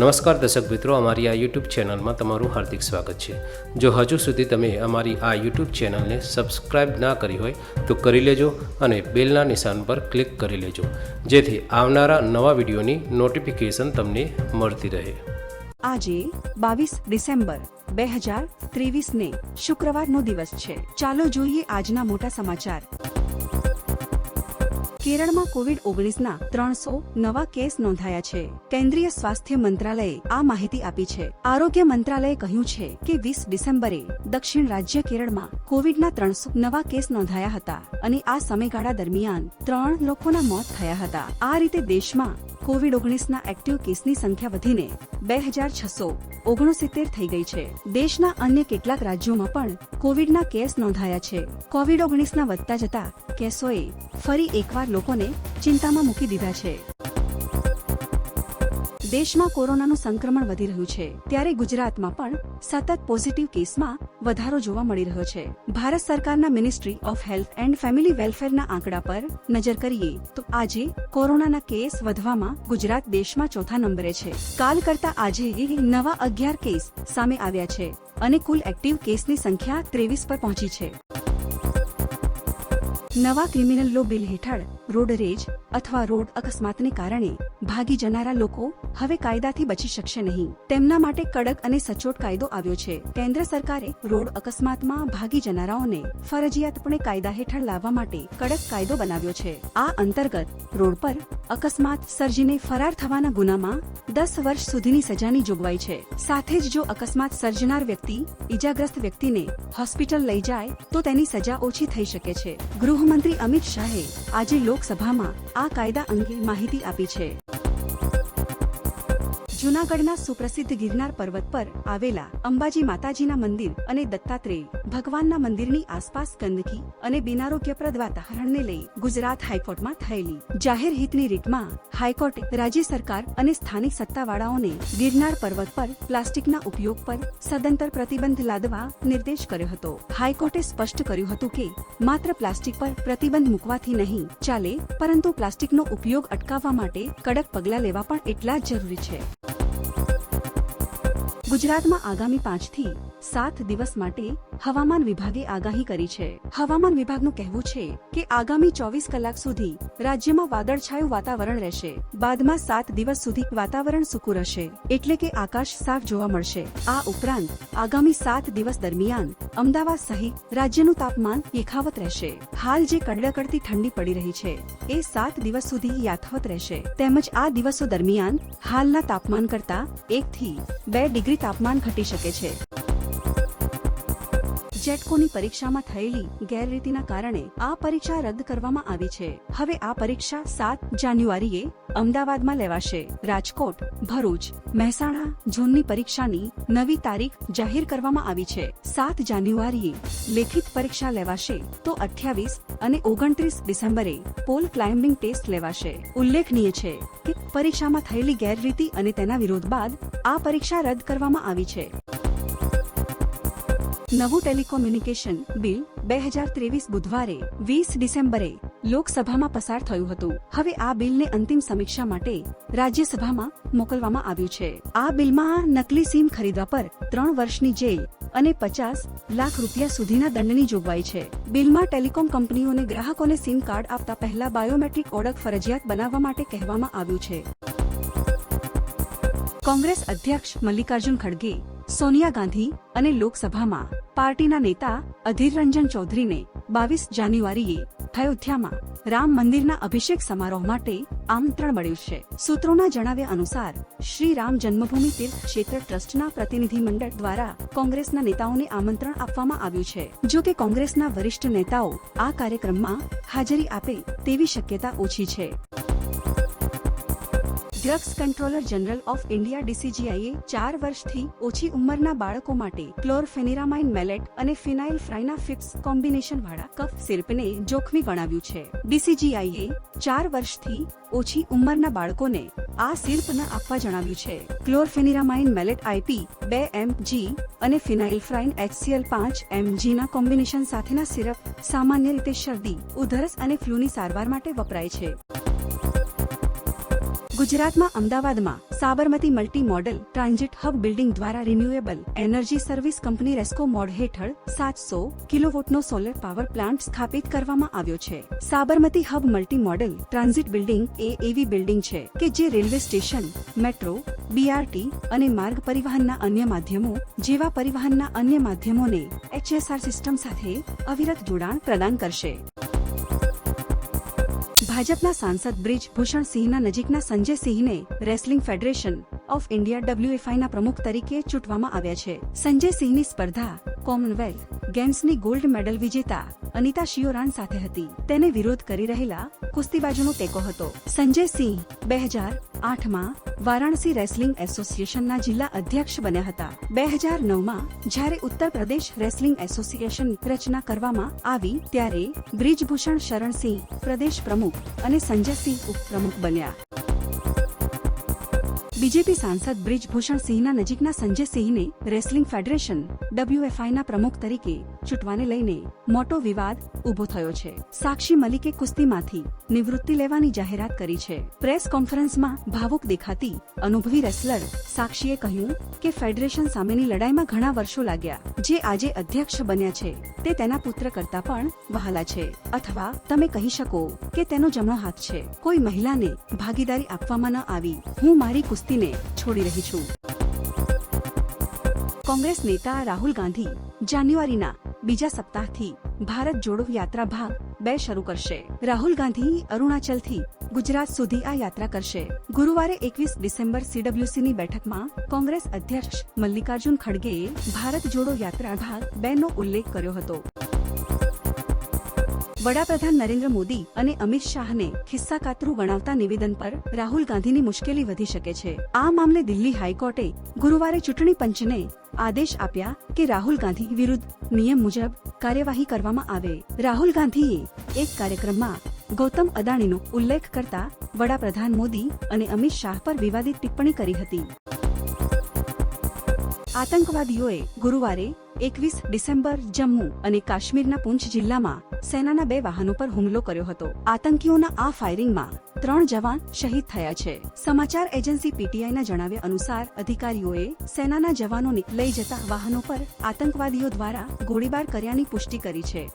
નમસ્કાર દર્શક મિત્રો, અમારી આ યુટ્યુબ ચેનલમાં તમારું હાર્દિક સ્વાગત છે. જો હજુ સુધી તમે અમારી આ યુટ્યુબ ચેનલને સબસ્ક્રાઇબ ના કરી હોય, તો કરી લેજો અને બેલના નિશાન પર ક્લિક કરી લેજો. જેથી આવનારા નવા વિડીયોની નોટિફિકેશન તમને મળતી રહે. આજે બાવીસ ડિસેમ્બર બે હજાર ત્રેવીસ ને શુક્રવારનો દિવસ છે. ચાલો જોઈએ આજના મોટા સમાચાર. કેરળમાં કોવિડ ઓગણીસના ત્રણસો નવા કેસ નોંધાયા છે. કેન્દ્રીય સ્વાસ્થ્ય મંત્રાલયે આ માહિતી આપી છે. આરોગ્ય મંત્રાલયે કહ્યું છે કે વીસ ડિસેમ્બરે દક્ષિણ રાજ્ય કેરળમાં કોવિડના ત્રણસો નવા કેસ નોંધાયા હતા અને આ સમયગાળા દરમિયાન ત્રણ લોકોના મોત થયા હતા. આ રીતે દેશમાં કોવિડ ઓગણીસના એક્ટિવ કેસની સંખ્યા વધીને બે હજાર છસો ઓગણસિત્તેર થઈ ગઈ છે. દેશના અન્ય કેટલાક રાજ્યોમાં પણ કોવિડના કેસ નોંધાયા છે. કોવિડ ઓગણીસના વધતા જતા કેસોએ ફરી એકવાર લોકોને ચિંતામાં મૂકી દીધા છે. દેશમાં કોરોનાનું સંક્રમણ વધી રહ્યું છે, ત્યારે ગુજરાતમાં પણ સતત પોઝિટિવ કેસમાં વધારો જોવા મળી રહ્યો છે. ભારત સરકારના ministry of health and family વેલફેરના આંકડા પર નજર કરીએ, તો આજે કોરોનાના કેસ વધવામાં ગુજરાત દેશમાં ચોથા નંબરે છે. કાલ કરતા આજે નવા અગિયાર કેસ સામે આવ્યા છે અને કુલ એક્ટિવ કેસની સંખ્યા ત્રેવીસ પર પહોંચી છે. નવા ક્રિમિનલ લો બિલ હેઠળ રોડ રેજ અથવા રોડ અકસ્માતને કારણે ભાગી જનારા લોકો હવે કાયદાથી બચી શકશે નહીં. તેમના માટે કડક અને સચોટ કાયદો આવ્યો છે. કેન્દ્ર સરકારે રોડ અકસ્માતમાં ભાગી જનારાઓને ફરજિયાતપણે કાયદા હેઠળ લાવવા માટે કડક કાયદો બનાવ્યો છે. આ અંતર્ગત રોડ પર અકસ્માત સર્જીને ફરાર થવાના ગુનામાં દસ વર્ષ સુધીની સજાની જોગવાઈ છે. સાથે જ જો અકસ્માત સર્જનાર વ્યક્તિ ઇજાગ્રસ્ત વ્યક્તિને હોસ્પિટલ લઈ જાય, તો તેની સજા ઓછી થઈ શકે છે. ગૃહમંત્રી અમિત શાહે આજે લોકસભામાં આ કાયદા અંગે માહિતી આપી છે. જૂનાગઢના સુપ્રસિદ્ધ ગિરનાર પર્વત પર આવેલા અંબાજી માતાજીના મંદિર અને દત્તાત્રેય ભગવાનના મંદિરની આસપાસ ગંદકી અને બિનારોગ્યપ્રદ વાતાવરણને લઈ ગુજરાત હાઈકોર્ટમાં થયેલી જાહેર હિતની રીટમાં હાઈકોર્ટે, રાજ્ય સરકાર અને સ્થાનિક સત્તાવાળાઓને ગિરનાર પર્વત પર પ્લાસ્ટિકના ઉપયોગ પર સદંતર પ્રતિબંધ લાદવા નિર્દેશ કર્યો હતો. હાઈકોર્ટે સ્પષ્ટ કર્યું હતું કે, માત્ર પ્લાસ્ટિક પર પ્રતિબંધ મૂકવાથી નહીં ચાલે, પરંતુ પ્લાસ્ટિકનો ઉપયોગ અટકાવવા માટે કડક પગલાં લેવા પણ એટલા જ જરૂરી છે. ગુજરાતમાં આગામી પાંચથી સાત દિવસ માટે હવામાન વિભાગે આગાહી કરી છે. હવામાન વિભાગનું કહેવું છે કે આગામી ચોવીસ કલાક સુધી રાજ્યમાં વાદળછાયું વાતાવરણ રહેશે. બાદમાં સાત દિવસ સુધી વાતાવરણ સૂકું રહેશે. એટલે કે આકાશ સાફ જોવા મળશે. આ ઉપરાંત આગામી સાત દિવસ દરમિયાન અમદાવાદ સહિત રાજ્યનું તાપમાન યથાવત રહેશે. હાલ જે કડકડતી ઠંડી પડી રહી છે, એ સાત દિવસ સુધી યથાવત રહેશે. તેમજ આ દિવસો દરમિયાન હાલના તાપમાન કરતા એક થી બે ડિગ્રી તાપમાન ઘટી શકે છે. જેટકોની પરીક્ષામાં થયેલી ગેરરીતિના કારણે આ પરીક્ષા રદ કરવામાં આવી છે. હવે આ પરીક્ષા સાત જાન્યુઆરીએ અમદાવાદમાં લેવાશે. રાજકોટ, ભરૂચ, મહેસાણા ઝોનની પરીક્ષાની નવી તારીખ જાહેર કરવામાં આવી છે. સાત જાન્યુઆરીએ લેખિત પરીક્ષા લેવાશે તો અઠ્યાવીસ અને ઓગણત્રીસ ડિસેમ્બરે પોલ ક્લાઇમ્બિંગ ટેસ્ટ લેવાશે. ઉલ્લેખનીય છે કે પરીક્ષામાં થયેલી ગેરરીતિ અને તેના વિરોધ બાદ આ પરીક્ષા રદ કરવામાં આવી છે. નવું ટેલિકોમ્યુનિકેશન બિલ બે હજાર ત્રેવીસ બુધવારે, વીસ ડિસેમ્બરે લોકસભામાં પસાર થયું હતું. હવે આ બિલને અંતિમ સમીક્ષા માટે રાજ્યસભામાં મોકલવામાં આવ્યું છે. આ બિલમાં નકલી સિમ ખરીદવા પર ત્રણ વર્ષની જેલ અને પચાસ લાખ રૂપિયા સુધીના દંડની જોગવાઈ છે. બિલમાં ટેલિકોમ કંપનીઓને ગ્રાહકોને સિમ કાર્ડ આપતા પહેલા બાયોમેટ્રિક ઓળખ ફરજિયાત બનાવવા માટે કહેવામાં આવ્યું છે. કોંગ્રેસ અધ્યક્ષ મલ્લિકાર્જુન ખડગે, સોનિયા ગાંધી અને લોકસભામાં પાર્ટીના નેતા અધીર રંજન ચૌધરીને બાવીસ જાન્યુઆરીએ અયોધ્યામાં રામ મંદિરના અભિષેક સમારોહ માટે આમંત્રણ મળ્યું છે. સૂત્રોના જણાવ્યા અનુસાર, શ્રી રામ જન્મભૂમિ તીર્થ ક્ષેત્ર ટ્રસ્ટના પ્રતિનિધિ મંડળ દ્વારા કોંગ્રેસના નેતાઓને આમંત્રણ આપવામાં આવ્યું છે. જો કે કોંગ્રેસના વરિષ્ઠ નેતાઓ આ કાર્યક્રમમાં હાજરી આપે તેવી શક્યતા ઓછી છે. Drugs controller general of India ડીસીજીઆઈએ ચાર વર્ષથી ઓછી ઉંમરના બાળકો માટે ક્લોરફેનિરામાઇન મેલેટ અને ફિનાઇલ ફ્રાઇના ફિક્સ કોમ્બિનેશન વાળા કફ સિરપને જોખમી ગણાવ્યું છે. ડીસીજીઆઈએ ચાર વર્ષથી ઓછી ઉંમરના બાળકોને આ સિરપ ન આપવા જણાવ્યું છે. ક્લોરફેનિરામાઇન મેલેટ આઈપી બે એમજી અને ફિનાઇલ ફ્રાઇન એચસીએલ પાંચ એમજી ના કોમ્બિનેશન સાથેના સિરપ સામાન્ય રીતે શરદી, ઉધરસ અને ફ્લૂની સારવાર માટે વપરાય છે. ગુજરાતમાં અમદાવાદમાં Sabarmati multi modal transit hub building દ્વારા renewable energy service company RESCO mode હેઠળ સાતસો કિલોવોટનો સોલર પાવર પ્લાન્ટ સ્થાપિત કરવામાં આવ્યો છે. Sabarmati hub multi modal transit building એ એવી બિલ્ડિંગ છે કે જે રેલવે સ્ટેશન, મેટ્રો બીઆરટી અને માર્ગ પરિવહનના અન્ય માધ્યમો જેવા પરિવહનના અન્ય માધ્યમોને એચએસઆર સિસ્ટમ સાથે અવિરત જોડાણ પ્રદાન કરશે. ભાજપના સાંસદ બ્રિજ ભૂષણ સિંહના નજીકના સંજય સિંહને wrestling federation of India WFI ના પ્રમુખ તરીકે ચૂંટવામાં આવ્યા છે. સંજય સિંહની સ્પર્ધા કોમનવેલ્થ ગેમ્સની ગોલ્ડ મેડલ વિજેતા અનિતા શિયોરાન સાથે હતી. તેને વિરોધ કરી રહેલા કુસ્તીબાજોનો ટેકો હતો. સંજય સિંહ બે હજાર આઠમાં વારાણસી રેસલિંગ એસોસિએશનના જિલ્લા અધ્યક્ષ બન્યા હતા. બે હજાર નવમાં જ્યારે ઉત્તર પ્રદેશ રેસલિંગ એસોસિએશન રચના કરવામાં આવી, ત્યારે બ્રિજભૂષણ શરણસિંહ પ્રદેશ પ્રમુખ અને સંજયસિંહ ઉપપ્રમુખ બન્યા. બીજેપી સાંસદ બ્રિજભૂષણ સિંહના નજીકના સંજય સિંહને રેસલિંગ ફેડરેશન ડબ્લ્યુએફઆઈના પ્રમુખ તરીકે ચૂંટવાને લઈને મોટો વિવાદ ઊભો થયો છે. સાક્ષી મલિકે કુસ્તીમાંથી નિવૃત્તિ લેવાની જાહેરાત કરી છે. પ્રેસ કોન્ફરન્સમાં ભાવુક દેખાતી અનુભવી રેસલર સાક્ષીએ કહ્યું કે ફેડરેશન સામેની લડાઈમાં ઘણા વર્ષો લાગ્યા જે આજે અધ્યક્ષ બન્યા છે. તે તેના પુત્ર કરતા પણ વહાલા છે. અથવા તમે કહી શકો કે તેનો જમણો હાથ છે. કોઈ મહિલાને ભાગીદારી આપવામાં ન આવી. હું મારી કુસ્તીને છોડી રહી છું કોંગ્રેસ નેતા રાહુલ ગાંધી જાન્યુઆરીના બીજા સપ્તાહથી ભારત જોડો યાત્રા ભાગ બે શરૂ કરશે. રાહુલ ગાંધી અરુણાચલથી ગુજરાત સુધી આ યાત્રા કરશે. ગુરુવારે એકવીસ ડિસેમ્બર સીડબ્લ્યુસીની બેઠકમાં કોંગ્રેસ અધ્યક્ષ મલ્લિકાર્જુન ખડગેએ ભારત જોડો યાત્રા ભાગ બે નો ઉલ્લેખ કર્યો હતો. વડાપ્રધાન નરેન્દ્ર મોદી અને અમિત શાહને ખિસ્સા કાતરું ગણાવતા નિવેદન પર રાહુલ ગાંધીની મુશ્કેલી વધી શકે છે. આ મામલે દિલ્હી હાઈકોર્ટે ગુરુવારે ચૂંટણી પંચને આદેશ આપ્યા કે રાહુલ ગાંધી વિરુદ્ધ નિયમ મુજબ કાર્યવાહી કરવામાં આવે. રાહુલ ગાંધીએ એક કાર્યક્રમમાં ગૌતમ અદાણીનો ઉલ્લેખ કરતા વડાપ્રધાન મોદી અને અમિત શાહ પર વિવાદિત ટિપ્પણી કરી હતી. આતંકવાદીઓએ ગુરુવારે એકવીસ ડિસેમ્બર જમ્મુ અને કાશ્મીરના પૂંછ જિલ્લામાં સેનાના બે વાહનો પર હુમલો કર્યો હતો. આતંકીઓના આ ફાયરિંગમાં ત્રણ જવાન શહીદ થયા છે. સમાચાર એજન્સી પીટીઆઈના જણાવ્યા અનુસાર, અધિકારીઓએ સેનાના જવાનોને લઈ જતા વાહનો પર આતંકવાદીઓ દ્વારા ગોળીબાર કર્યાની પુષ્ટિ કરી છે.